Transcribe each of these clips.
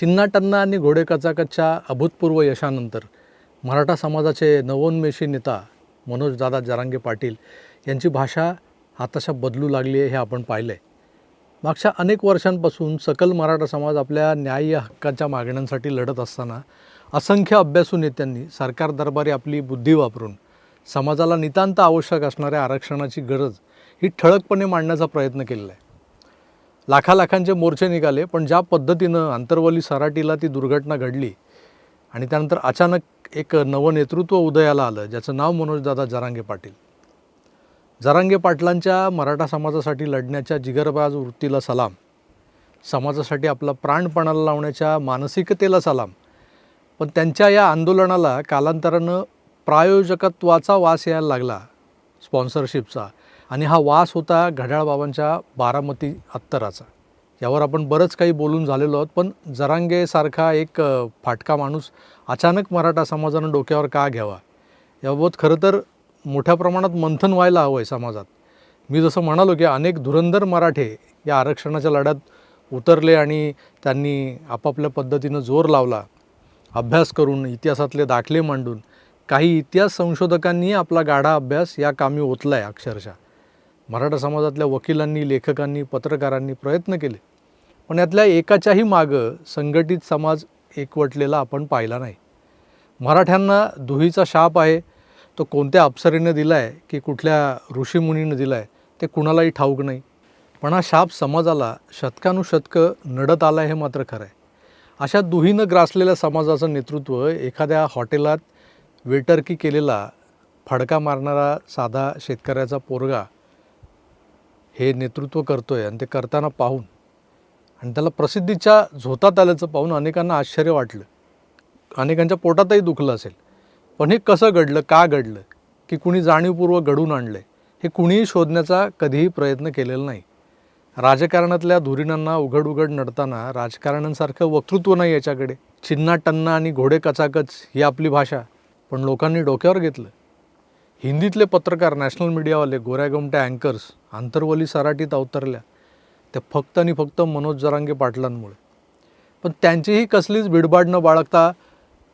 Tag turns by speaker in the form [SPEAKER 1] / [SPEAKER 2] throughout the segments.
[SPEAKER 1] चिन्नाटन्ना आणि घोडे कचाकच्या अभूतपूर्व यशानंतर मराठा समाजाचे नवोन्मेषी नेता मनोजदादा जरांगे पाटील यांची भाषा आताशा बदलू लागली आहे हे आपण पाहिलं आहे मागच्या अनेक वर्षांपासून सकल मराठा समाज आपल्या न्याय्य हक्काच्या मागण्यांसाठी लढत असताना असंख्य अभ्यासू नेत्यांनी सरकार दरबारी आपली बुद्धी वापरून समाजाला नितांत आवश्यक असणाऱ्या आरक्षणाची गरज ही ठळकपणे मांडण्याचा प्रयत्न केलेला आहे. लाखा लाखांचे मोर्चे निघाले पण ज्या पद्धतीनं आंतरवली सराटीला ती दुर्घटना घडली आणि त्यानंतर अचानक एक नवं नेतृत्व उदयाला आलं ज्याचं नाव मनोजदादा जरांगे पाटील. जरांगे पाटलांच्या मराठा समाजासाठी लढण्याच्या जिगरबाज वृत्तीला सलाम. समाजासाठी आपला प्राणपणाला लावण्याच्या मानसिकतेला सलाम. पण त्यांच्या या आंदोलनाला कालांतरानं प्रायोजकत्वाचा वास यायला लागला स्पॉन्सरशिपचा. आणि हा वास होता घड्याळबाबांच्या बारामती अत्तराचा. यावर आपण बरंच काही बोलून झालेलो आहोत पण जरांगेसारखा एक फाटका माणूस अचानक मराठा समाजानं डोक्यावर का घ्यावा? याबाबत खरं तर मोठ्या प्रमाणात मंथन व्हायला हवं आहे समाजात. मी जसं म्हणालो की अनेक धुरंधर मराठे या आरक्षणाच्या लढ्यात उतरले आणि त्यांनी आपापल्या पद्धतीनं जोर लावला अभ्यास करून इतिहासातले दाखले मांडून काही इतिहास संशोधकांनी आपला गाढा अभ्यास या कामी ओतला आहे अक्षरशः. मराठा समाजातल्या वकिलांनी लेखकांनी पत्रकारांनी प्रयत्न केले. पण यातल्या एकाच्याही मागं संघटित समाज एकवटलेला आपण पाहिला नाही. मराठ्यांना दुहीचा शाप आहे तो कोणत्या अप्सरेनं दिला आहे की कुठल्या ऋषीमुनीनं दिला आहे ते कुणालाही ठाऊक नाही. पण हा शाप समाजाला शतकानुशतकं नडत आला हे मात्र खरं आहे. अशा दुहीनं ग्रासलेल्या समाजाचं नेतृत्व एखाद्या हॉटेलात वेटरकी केलेला फडका मारणारा साधा शेतकऱ्याचा पोरगा हे नेतृत्व करतो आहे आणि ते करताना पाहून आणि त्याला प्रसिद्धीच्या झोतात आल्याचं पाहून अनेकांना आश्चर्य वाटलं. अनेकांच्या पोटातही दुखलं असेल. पण हे कसं घडलं का घडलं? की कुणी जाणीवपूर्वक घडून आणलं हे कुणीही शोधण्याचा कधीही प्रयत्न केलेला नाही. राजकारणातल्या धुरीणांना उघड उघड नडताना राजकारण्यांसारखं वक्तृत्व नाही याच्याकडे. चिन्ना टन्ना आणि घोडे कचाकच ही आपली भाषा. पण लोकांनी डोक्यावर घेतलं. हिंदीतले पत्रकार नॅशनल मीडियावाले गोऱ्या गोमट्या अँकर्स आंतरवली सराटीत अवतरल्या. त्या फक्त आणि फक्त मनोज जरांगे पाटलांमुळे. पण त्यांचीही कसलीच भिडभाड न बाळगता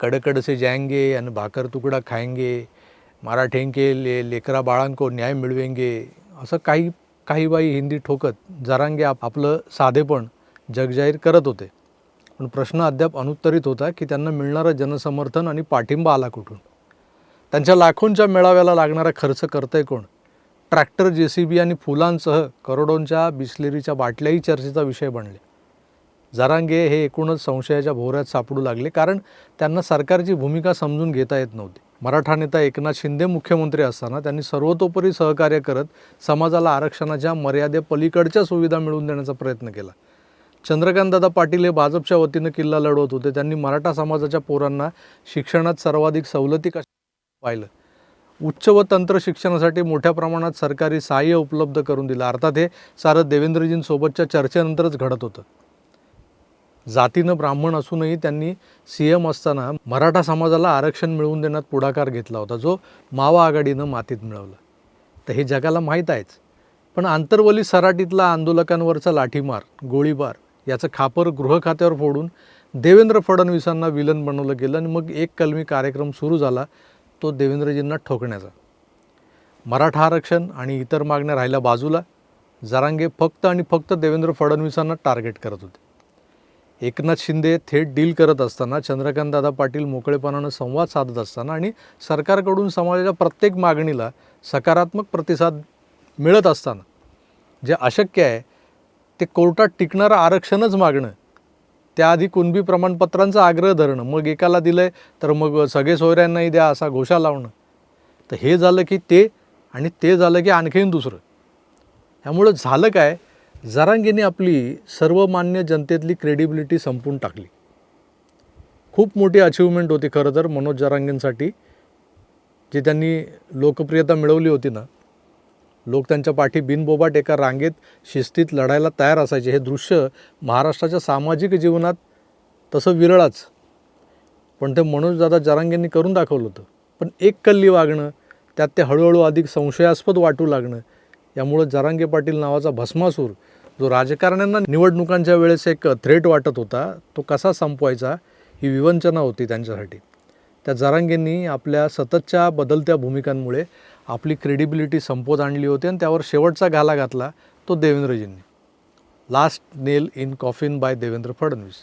[SPEAKER 1] कडकडसे जायंगे आणि भाकर तुकडा खायंगे मराठेंके ले लेकरा बाळांको न्याय मिळवेंगे असं काही काही बाई हिंदी ठोकत जरांगे आप आपलं साधेपण जगजाहीर करत होते. पण प्रश्न अद्याप अनुत्तरित होता की त्यांना मिळणारं जनसमर्थन आणि पाठिंबा आला कुठून? त्यांच्या लाखोंच्या मेळाव्याला लागणारा खर्च करतंय कोण? ट्रॅक्टर जे सी बी आणि फुलांसह करोडोंच्या बिस्लेरीच्या बाटल्याही चर्चेचा विषय बनले. जरांगे हे एकूणच संशयाच्या भोवऱ्यात सापडू लागले कारण त्यांना सरकारची भूमिका समजून घेता येत नव्हती. मराठा नेता एकनाथ शिंदे मुख्यमंत्री असताना त्यांनी सर्वतोपरी सहकार्य करत समाजाला आरक्षणाच्या मर्यादेपलीकडच्या सुविधा मिळवून देण्याचा प्रयत्न केला. चंद्रकांतदादा पाटील हे भाजपच्या वतीनं किल्ला लढवत होते. त्यांनी मराठा समाजाच्या पोरांना शिक्षणात सर्वाधिक सवलती कशा पाहिलं? उच्च व तंत्र शिक्षणासाठी मोठ्या प्रमाणात सरकारी सहाय्य उपलब्ध करून दिलं. अर्थात हे सारं देवेंद्रजींसोबतच्या चर्चेनंतरच घडत होतं. जातीनं ब्राह्मण असूनही त्यांनी सी एम असताना मराठा समाजाला आरक्षण मिळवून देण्यात पुढाकार घेतला होता जो मावा आघाडीनं मातीत मिळवला. तर हे जगाला माहीत आहेच. पण आंतरवली सराटीतला आंदोलकांवरचा लाठीमार गोळीबार याचं खापर गृह खात्यावर फोडून देवेंद्र फडणवीसांना विलन बनवलं गेलं आणि मग एक कलमी कार्यक्रम सुरू झाला तो देवेंद्रजींना ठोकण्याचा. मराठा आरक्षण आणि इतर मागण्या राहिल्या बाजूला जरांगे फक्त आणि फक्त देवेंद्र फडणवीसांना टार्गेट करत होते. एकनाथ शिंदे थेट डील करत असताना चंद्रकांतदादा पाटील मोकळेपणानं संवाद साधत असताना आणि सरकारकडून समाजाच्या प्रत्येक मागणीला सकारात्मक प्रतिसाद मिळत असताना जे अशक्य आहे ते कोर्टात टिकणारं आरक्षणच मागणं त्याआधी कुणबी प्रमाणपत्रांचा आग्रह धरणं. मग एकाला दिलं आहे तर मग सगळे सोयऱ्यांनाही द्या असा घोषा लावणं. तर हे झालं की ते आणि ते झालं की आणखीन दुसरं. ह्यामुळं झालं काय? जरांगीने आपली सर्वमान्य जनतेतली क्रेडिबिलिटी संपून टाकली. खूप मोठी अचिव्हमेंट होती खरं तर मनोज जरांगेंसाठी जी त्यांनी लोकप्रियता मिळवली होती ना. लोक त्यांच्या पाठी बिनबोबाट एका रांगेत शिस्तीत लढायला तयार असायचे. हे दृश्य महाराष्ट्राच्या सामाजिक जीवनात तसं विरळच. पण ते मनोजदादा जरांगेंनी करून दाखवलं होतं. पण एक कल्ली वागणं त्यात ते हळूहळू अधिक संशयास्पद वाटू लागणं यामुळं जरांगे पाटील नावाचा भस्मासूर जो राजकारण्यांना निवडणुकांच्या वेळेस एक थ्रेट वाटत होता तो कसा संपवायचा ही विवंचना होती त्यांच्यासाठी. त्या जरांगेंनी आपल्या सततच्या बदलत्या भूमिकांमुळे आपली क्रेडिबिलिटी संपवत आणली होती आणि त्यावर शेवटचा घाला घातला तो देवेंद्रजींनी. Last nail in coffin by Devendra Fadnavis.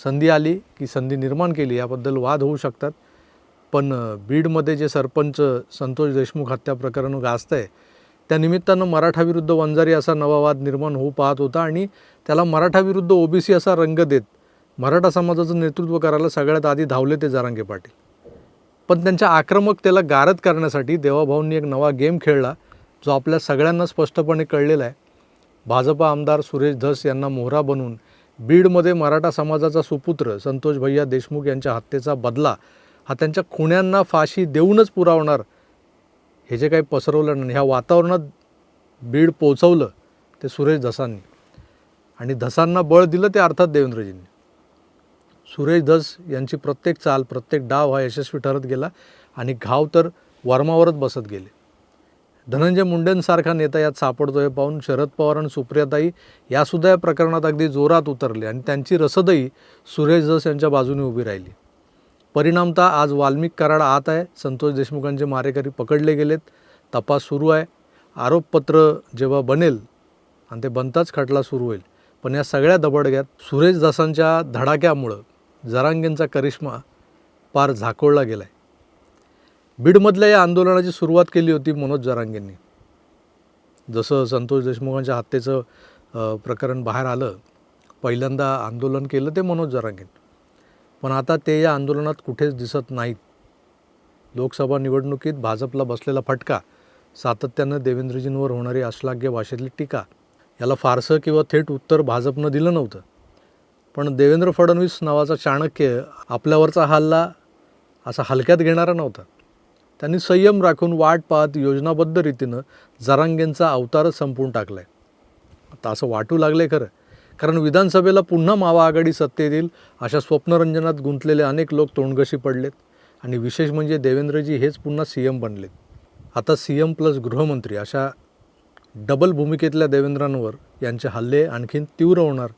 [SPEAKER 1] संधी आली की संधी निर्माण केली याबद्दल वाद होऊ शकतात पण बीडमध्ये जे सरपंच संतोष देशमुख हत्या प्रकरण गाजत आहे त्या निमित्तानं मराठाविरुद्ध वंजारी असा नवा वाद निर्माण होऊ पाहत होता आणि त्याला मराठा विरुद्ध ओबीसी असा रंग देत मराठा समाजाचं नेतृत्व करायला सगळ्यात आधी धावले ते जारांगे पाटील. पण त्यांच्या आक्रमकतेला गारद करण्यासाठी देवाभाऊंनी एक नवा गेम खेळला जो आपल्या सगळ्यांना स्पष्टपणे कळलेला आहे. भाजपा आमदार सुरेश धस यांना मोहरा बनवून बीडमध्ये मराठा समाजाचा सुपुत्र संतोष भैया देशमुख यांच्या हत्येचा बदला हा त्यांच्या खुण्यांना फाशी देऊनच पुरावणार हे जे काही पसरवलं नाही ह्या वातावरणात बीड पोचवलं ते सुरेश धसांनी. आणि धसांना बळ दिलं ते अर्थात देवेंद्रजींनी. सुरेश धस यांची प्रत्येक चाल प्रत्येक डाव हा यशस्वी ठरत गेला आणि घाव तर वर्मावरच बसत गेले. धनंजय मुंडेंसारखा नेता यात सापडतो हे पाहून शरद पवार आणि सुप्रियाताई यासुद्धा या प्रकरणात अगदी जोरात उतरले आणि त्यांची रसदही सुरेश धस यांच्या बाजूने उभी राहिली. परिणामतः आज वाल्मिक कराड आत आहे. संतोष देशमुखांचे मारेकरी पकडले गेलेत. तपास सुरू आहे. आरोपपत्र जेव्हा बनेल आणि ते बनताच खटला सुरू होईल. पण या सगळ्या दबडग्यात सुरेश दासांच्या धडाक्यामुळं जरांगेंचा करिश्मा पार झाकोळला गेला आहे बीडमधल्या या आंदोलनाची सुरुवात केली होती मनोज जरांगेंनी. जसं संतोष देशमुखांच्या हत्येचं प्रकरण बाहेर आलं पहिल्यांदा आंदोलन केलं ते मनोज जरांगेन. पण आता ते या आंदोलनात कुठेच दिसत नाहीत. लोकसभा निवडणुकीत भाजपला बसलेला फटका सातत्यानं देवेंद्रजींवर होणारी अश्लाघ्य भाषेतली टीका याला फारसं किंवा थेट उत्तर भाजपनं दिलं नव्हतं. पण देवेंद्र फडणवीस नावाचा चाणक्य आपल्यावरचा हल्ला असा हलक्यात घेणारा नव्हता. त्यांनी संयम राखून वाट पाहत योजनाबद्ध रीतीनं जरांगेंचा अवतारच संपवून टाकला आहे आता असं वाटू लागले खरं कारण विधानसभेला पुन्हा मावा आघाडी सत्तेत येईल अशा स्वप्नरंजनात गुंतलेले अनेक लोक तोंडगशी पडलेत आणि विशेष म्हणजे देवेंद्रजी हेच पुन्हा सी एम बनलेत. आता सी एम प्लस गृहमंत्री अशा डबल भूमिकेतल्या देवेंद्रांवर यांचे हल्ले आणखीन तीव्र होणार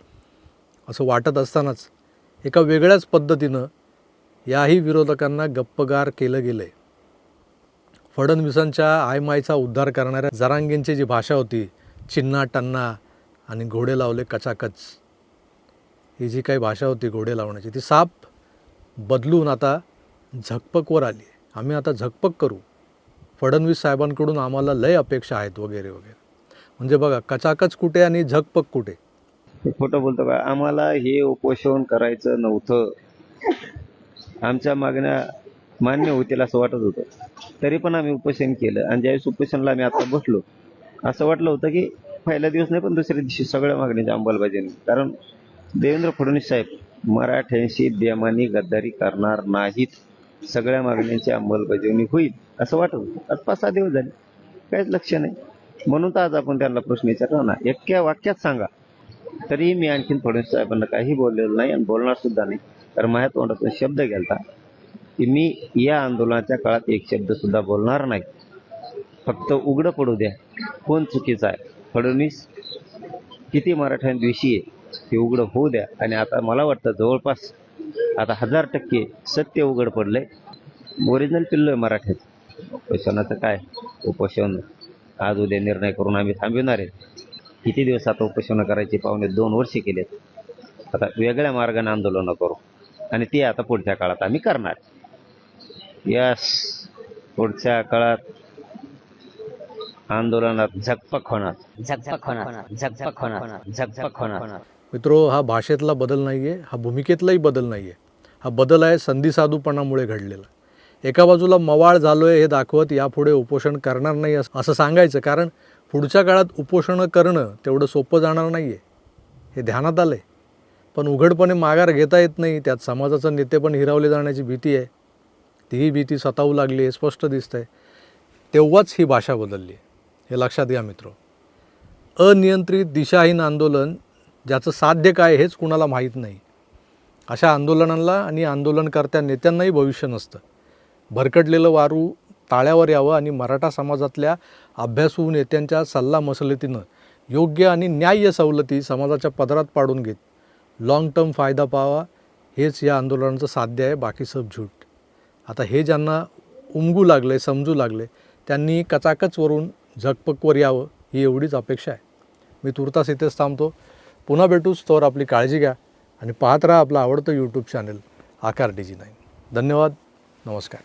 [SPEAKER 1] असं वाटत असतानाच एका वेगळ्याच पद्धतीनं याही विरोधकांना गप्पगार केलं गेलं आहे फडणवीसांच्या आयमायचा उद्धार करणाऱ्या जरांगेंची जी भाषा होती चिन्ना टन्ना आणि घोडे लावले कचाकच ही जी काही भाषा होती घोडे लावण्याची ती साप बदलून आता झकपकवर आली आहे. आम्ही आता झकपक करू. फडणवीस साहेबांकडून आम्हाला लय अपेक्षा आहेत वगैरे वगैरे. म्हणजे बघा कचाकच कुठे आणि झकपक कुठे?
[SPEAKER 2] खोटं बोलतो का? आम्हाला हे उपोषण करायचं नव्हतं. आमच्या मागण्या मान्य होतील असं वाटत होतं. तरी पण आम्ही उपोषण केलं आणि ज्यावेळेस उपोषणला आम्ही आता बसलो असं वाटलं होतं की पहिला दिवस नाही पण दुसऱ्या दिवशी सगळ्या मागणीची अंमलबजावणी. कारण देवेंद्र फडणवीस साहेब मराठ्यांशी बेमानी गद्दारी करणार नाहीत. सगळ्या मागण्यांची अंमलबजावणी होईल असं वाटत होतं. आज पाच सहा दिवस झाले. काहीच लक्ष नाही. म्हणून तर आज आपण त्यांना प्रश्न विचारला ना एक्या वाक्यात सांगा. तरी मी आणखीन फडणवीस साहेबांना काही बोललेलं नाही आणि बोलणार सुद्धा नाही. कारण माझ्या तोंडातून शब्द गेलता की मी या आंदोलनाच्या काळात एक शब्द सुद्धा बोलणार नाही. फक्त उघडं पडू द्या. कोण चुकीचं आहे? फडणवीस किती मराठ्यांविषयी आहे? ते उघडं होऊ द्या. आणि आता मला वाटतं जवळपास आता हजार टक्के सत्य उघड पडलंय. ओरिजिनल पिल्लोय मराठ्यात उपोषणाचं काय? उपोषण. आज उद्या निर्णय करून आम्ही थांबविणार आहे. किती दिवस आता उपोषणं करायची पाहुणे? दोन वर्षे केलेत. आता वेगळ्या मार्गाने आंदोलनं करू. आणि ते आता पुढच्या काळात आम्ही करणार. यस पुढच्या काळात आंदोलनात झकपक होणार.
[SPEAKER 3] झकपक होणार. झकपक होणार. झकपक होणार.
[SPEAKER 1] मित्रो हा भाषेतला बदल नाही आहे हा भूमिकेतलाही बदल नाही आहे हा बदल आहे संधी साधूपणामुळे घडलेला. एका बाजूला मवाळ झालो आहे हे दाखवत यापुढे उपोषण करणार नाही असं सांगायचं. कारण पुढच्या काळात उपोषणं करणं तेवढं सोपं जाणार नाही आहे हे ध्यानात आलं आहे पण उघडपणे माघार घेता येत नाही त्यात समाजाचं नेते पण हिरावले जाण्याची भीती आहे. तीही भीती सतावू लागली हे स्पष्ट दिसतं आहे तेव्हाच ही भाषा बदलली. आहे हे लक्षात घ्या मित्र. अनियंत्रित दिशाहीन आंदोलन ज्याचं साध्य काय हेच कुणाला माहीत नाही. अशा आंदोलनांना आणि आंदोलनकर्त्या नेत्यांनाही भविष्य नसतं. भरकटलेलं वारू ताळ्यावर यावं आणि मराठा समाजातल्या अभ्यासू नेत्यांच्या सल्ला मसलतीनं योग्य आणि न्याय्य सवलती समाजाच्या पदरात पाडून घेत लाँग टर्म फायदा पाहावा हेच या आंदोलनाचं साध्य आहे. बाकी सब झूट आता हे ज्यांना उमगू लागले समजू लागले त्यांनी कचाकचवरून झकपकवर यावं ही एवढीच अपेक्षा आहे. मी तुर्तास इथेच थांबतो. पुन्हा भेटूच तर आपली काळजी घ्या आणि पाहत राहा आपलं आवडतं YouTube channel Aakar D G nine धन्यवाद. नमस्कार.